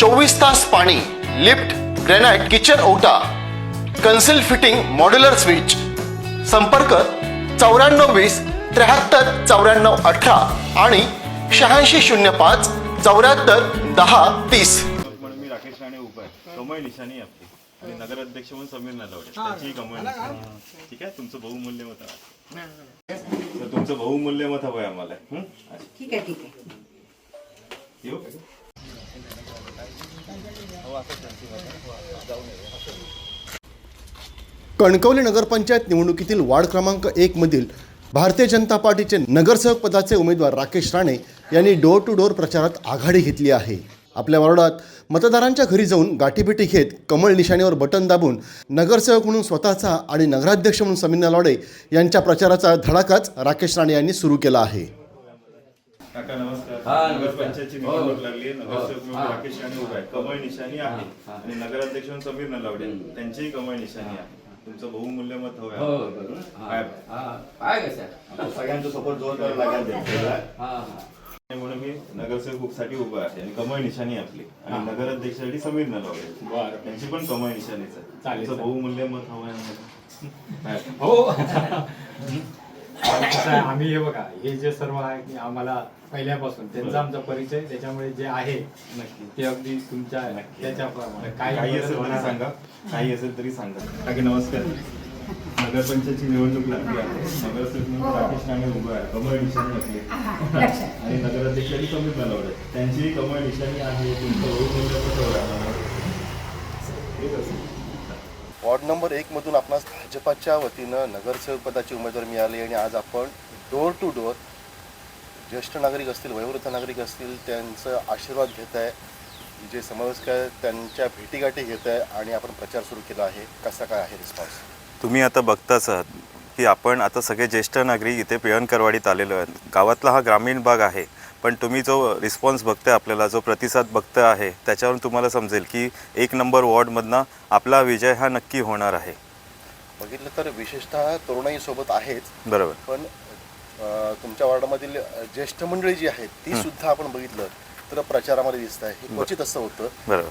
चोवीस तास पाणी लिफ्ट ग्रॅनाइट किचन ओटा कन्सिल फिटिंग मॉड्युलर स्विच. संपर्क चौऱ्याण्णव वीस त्र्याहत्तर चौऱ्याण्णव अठरा आणि शहाऐंशी शून्य पाच चौऱ्याहत्तर दहा तीस. म्हणून मी राकेश राणे उभा आहे. कमळ निशाणी आहे आपली. आणि नगराध्यक्ष म्हणून समीर नलावडे. त्याची कमळ निशाणी ठीक आहे? तुमचं बहुमूल्य मत आहे तर तुमचं बहुमूल्य मत हवंय आम्हाला. हं? ठीक आहे ठीक आहे. कणकवली नगरपंचायत निवडणुकीतील वार्ड क्रमांक एकमधील भारतीय जनता पार्टीचे नगरसेवक पदाचे उमेदवार राकेश राणे यांनी डोर टू डोर प्रचारात आघाडी घेतली आहे. आपल्या वार्डात मतदारांच्या घरी जाऊन गाठीभेटी घेत कमळ निशाणीवर बटन दाबून नगरसेवक म्हणून स्वतःचा आणि नगराध्यक्ष म्हणून समीना लॉडे यांच्या प्रचाराचा धडाकाच राकेश राणे यांनी सुरू केला आहे. काका नमस्कार. नगरपंचायतची निवडणूक लागली आहे नगरसेवक म्हणून राकेश राणे उभा आहे कमळ निशाणी आहे. आणि नगराध्यक्ष म्हणून समीर नलावडे त्यांचीही कमळ निशाणी आहे. तुमचं बहुमूल्य मत हवंय. हो आम्हाला. बरोबर काय? हा. काय कसं आता सगळ्यांचा सपोर्ट जोर करायला लागेल त्यांच्याला. हा हा म्हणून मी नगरसेवकसाठी उभा आहे. आणि कमळ निशाणी आहे आपली. आणि नगराध्यक्षासाठी समीर नलावडे बरं. त्यांची पण कमळ निशाणीच आहे. चालेल, तुमचं चालेल. बहुमूल्य मत आम्हाला. काय? हो. आहे, आम्ही हे बघा हे जे सर्व आहे की आम्हाला पहिल्यापासून त्यांचा आमचा परिचय त्याच्यामुळे जे आहे ते अगदी तुमच्या त्याच्याप्रमाणे काही असेल तरी सांगा. काही असेल तरी सांगा. काकी नमस्कार. नगरपंचायतची निवडणूक लागली आहे. नगरसेवक म्हणून राकेश राणे उभा आहे. कमळ निशाणी आपली आणि नगराध्यक्षांनी कमी बनवलं त्यांची कमळ निशाणी आहे. तुमचं बहुमूल्य मत हवंय आम्हाला. हेच असेल. वॉर्ड नंबर एकमधून आपणास भाजपाच्या वतीनं नगरसेवकपदाची उमेदवार मिळाली आणि आज आपण डोर टू डोर ज्येष्ठ नागरिक असतील वयोवृद्ध नागरिक असतील त्यांचं आशीर्वाद घेत आहे. जे समावेश आहे त्यांच्या भेटीगाठी घेत आहे आणि आपण प्रचार सुरू केला आहे. कसा काय आहे रिस्पॉन्स तुम्ही आता बघताच आहात की आपण आता सगळे ज्येष्ठ नागरिक इथे पिळणकरवाडीत आलेलो आहेत. गावातला हा ग्रामीण भाग आहे. पण तुम्ही जो रिस्पॉन्स बघताय आपल्याला जो प्रतिसाद बघता आहे त्याच्यावरून तुम्हाला समजेल की एक नंबर वॉर्डमधनं आपला विजय हा नक्की होणार आहे. बघितलं तर विशेषतः तरुणाई सोबत आहेच. बरोबर. पण तुमच्या वॉर्डामधील ज्येष्ठ मंडळी जी आहेत ती सुद्धा आपण बघितलं तर प्रचारामध्ये दिसत आहे हे क्वचित असं होतं. बरोबर.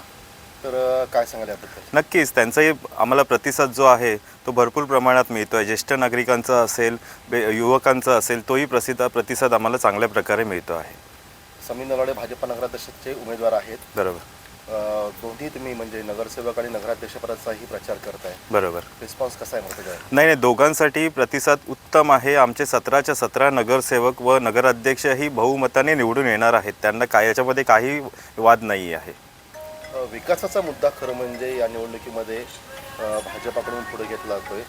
तर काय सांगाल याबद्दल? नक्कीच. त्यांचाही आम्हाला प्रतिसाद जो आहे तो भरपूर प्रमाणात मिळतो आहे ज्येष्ठ नागरिकांचा असेल बे युवकांचा असेल तोही प्रसिद्ध प्रतिसाद आम्हाला चांगल्या प्रकारे मिळतो आहे. समीर नलावडे भाजपा नगराध्यक्षाचे उमेदवार आहेत. बरोबर. अं, दोन्ही तुम्ही म्हणजे नगरसेवक आणि नगराध्यक्षपदाचाही प्रचार करताय. बरोबर. रिस्पॉन्स कसा आहे काय नाही नाही. दोघांसाठी प्रतिसाद उत्तम आहे. आमचे सतराच्या सतरा नगरसेवक व नगराध्यक्षही बहुमताने निवडून येणार आहेत. त्यांना काय याच्यामध्ये काही वाद नाही आहे. विकासाचा मुद्दा खरं म्हणजे या निवडणुकीमध्ये भाजपाकडून पुढे घेतला जातोय.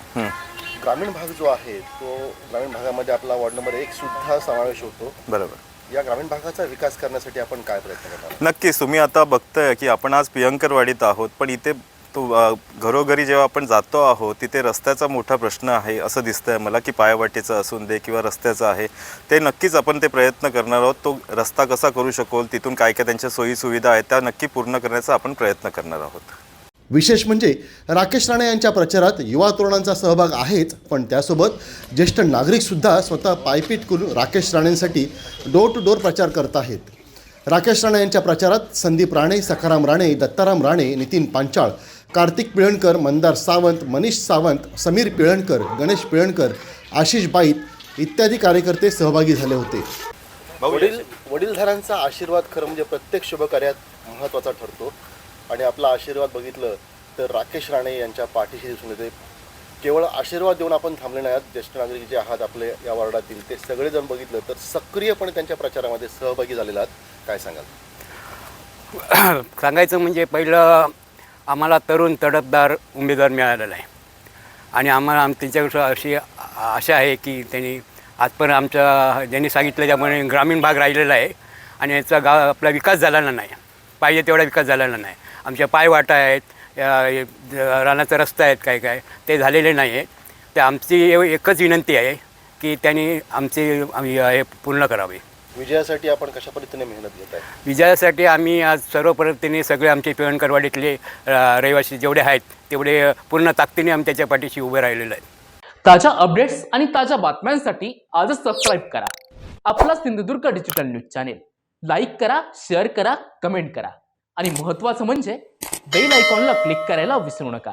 ग्रामीण भाग जो आहे तो ग्रामीण भागामध्ये आपला वॉर्ड नंबर एक सुद्धा समावेश होतो. बरोबर. या ग्रामीण भागाचा विकास करण्यासाठी आपण काय प्रयत्न करणार? नक्कीच. तुम्ही आता बघताय की आपण आज पियंकरवाडीत आहोत पण इथे तो घरोघरी जेव्हा आपण जातो आहोत तिथे रस्त्याचा मोठा प्रश्न आहे असं दिसतं आहे मला की पायवाटेचं असून दे किंवा रस्त्याचं आहे ते नक्कीच आपण ते प्रयत्न करणार आहोत. तो रस्ता कसा करू शकोल तिथून काय काय त्यांच्या सोयीसुविधा आहेत त्या नक्की पूर्ण करण्याचा आपण प्रयत्न करणार आहोत. विशेष म्हणजे राकेश राणे यांच्या प्रचारात युवा तरुणांचा सहभाग आहेच पण त्यासोबत ज्येष्ठ नागरिकसुद्धा स्वतः पायपीट करून राकेश राणेंसाठी डोर टू डोर प्रचार करत आहेत. राकेश राणे यांच्या प्रचारात संदीप राणे सखाराम राणे दत्ताराम राणे नितीन पांचाळ कार्तिक पिळणकर मंदार सावंत मनीष सावंत समीर पिळणकर गणेश पिळणकर आशिष बाईत इत्यादी कार्यकर्ते सहभागी झाले होते. वडील वडीलधाऱ्यांचा आशीर्वाद खरं म्हणजे प्रत्येक शुभकार्यात महत्त्वाचा ठरतो. आणि आपला आशीर्वाद बघितलं तर राकेश राणे यांच्या पाठीशी दिसून येते. केवळ आशीर्वाद देऊन आपण थांबले नाही आहात. ज्येष्ठ नागरिक जे आहात आपले या वार्डातील ते सगळेजण बघितलं तर सक्रियपणे त्यांच्या प्रचारामध्ये सहभागी झालेले आहात. काय सांगाल? सांगायचं म्हणजे पहिलं आम्हाला तरुण तडफदार उमेदवार मिळालेला आहे. आणि आम्हाला आम त्यांच्याकडं अशी आशा आहे की त्यांनी आजपर्यंत आमच्या ज्यांनी सांगितलं त्यामुळे ग्रामीण भाग राहिलेला आहे आणि याचा गाव आपला विकास झालेला नाही. पाहिजे तेवढा विकास झालेला नाही. आमच्या पायवाटा आहेत रानाचा रस्ता आहेत काय काय ते झालेले नाही आहेत. तर आमची एव- एकच विनंती आहे की त्यांनी आमचे आम्ही हे पूर्ण करावे. विजयासाठी आपण कशा पद्धतीने मेहनत घेत आहे? विजयासाठी आम्ही आज सर्व पद्धतीने सगळे आमचे पिवणकरवाडीतले अ, रहिवासी जेवढे आहेत तेवढे पूर्ण ताकदीने आम्ही त्याच्या पाठीशी उभे राहिलेलो आहेत ताज्या अपडेट्स आणि ताज्या बातम्यांसाठी आजच सबस्क्राईब करा. आपला Sindhudurg digital news channel like करा शेअर करा कमेंट करा. आणि महत्त्वाचं म्हणजे बेल आयकॉनला क्लिक करायला विसरू नका.